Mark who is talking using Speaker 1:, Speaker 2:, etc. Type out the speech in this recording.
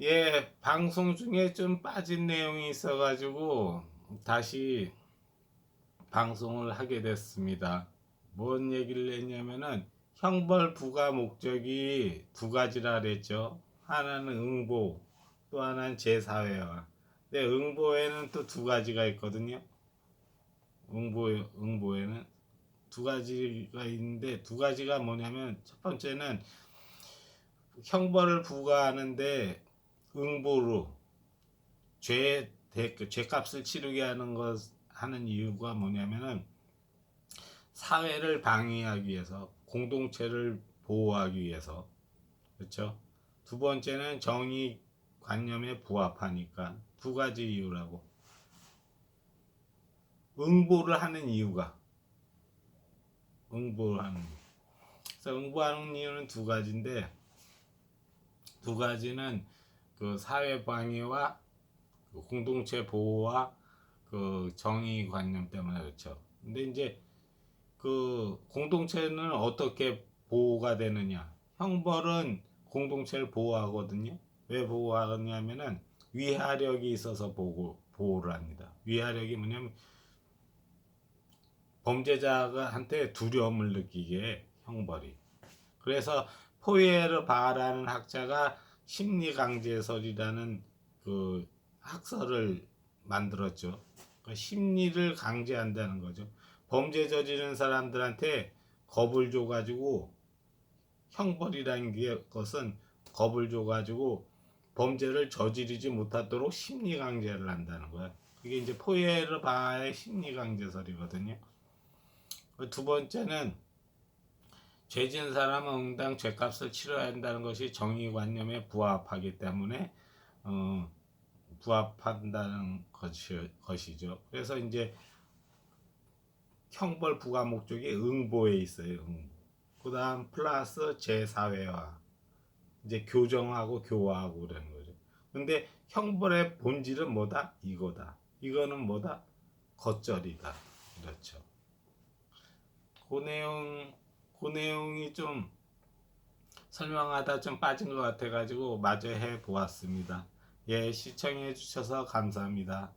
Speaker 1: 예, 방송 중에 좀 빠진 내용이 있어가지고 다시 방송을 하게 됐습니다. 뭔 얘기를 했냐면은 형벌 부과 목적이 두 가지라 그랬죠. 하나는 응보, 또 하나는 제사회화. 근데 응보에는 또 두 가지가 있거든요. 응보, 응보에는 두 가지가 있는데 두 가지가 뭐냐면 첫 번째는 형벌을 부과하는데 응보로 죄 대, 죄값을 치르게 하는 것 하는 이유가 뭐냐면은 사회를 방해하기 위해서 공동체를 보호하기 위해서 그렇죠. 두 번째는 정의 관념에 부합하니까 두 가지 이유라고 응보를 하는 이유가 응보를 하는 이유. 그래서 응보하는 이유는 두 가지인데 두 가지는 그 사회 방해와 그 공동체 보호와 그 정의 관념 때문에 그렇죠. 근데 이제 그 공동체는 어떻게 보호가 되느냐? 형벌은 공동체를 보호하거든요. 왜 보호하느냐면은 위하력이 있어서 보호 보호를 합니다. 위하력이 뭐냐면 범죄자가 한테 두려움을 느끼게 형벌이. 그래서 포에르 바라는 학자가 심리 강제설이라는 그 학설을 만들었죠. 그 심리를 강제한다는 거죠. 범죄 저지른 사람들한테 겁을 줘가지고 형벌이라는 게 것은 겁을 줘가지고 범죄를 저지르지 못하도록 심리 강제를 한다는 거야. 그게 이제 포에르 바의 심리 강제설이거든요. 그두 번째는 죄진 사람은 응당 죄값을 치러야 한다는 것이 정의관념에 부합하기 때문에 어, 부합한다는 것이, 것이죠. 그래서 이제 형벌 부과 목적이 응보에 있어요. 응보. 그다음 플러스 제사회화 이제 교정하고 교화하고 그러는 거죠. 근데 형벌의 본질은 뭐다? 이거다. 이거는 뭐다? 겉절이다. 그렇죠. 그 내용 그 내용이 좀 설명하다 좀 빠진 것 같아가지고 마저 해 보았습니다. 예, 시청해 주셔서 감사합니다.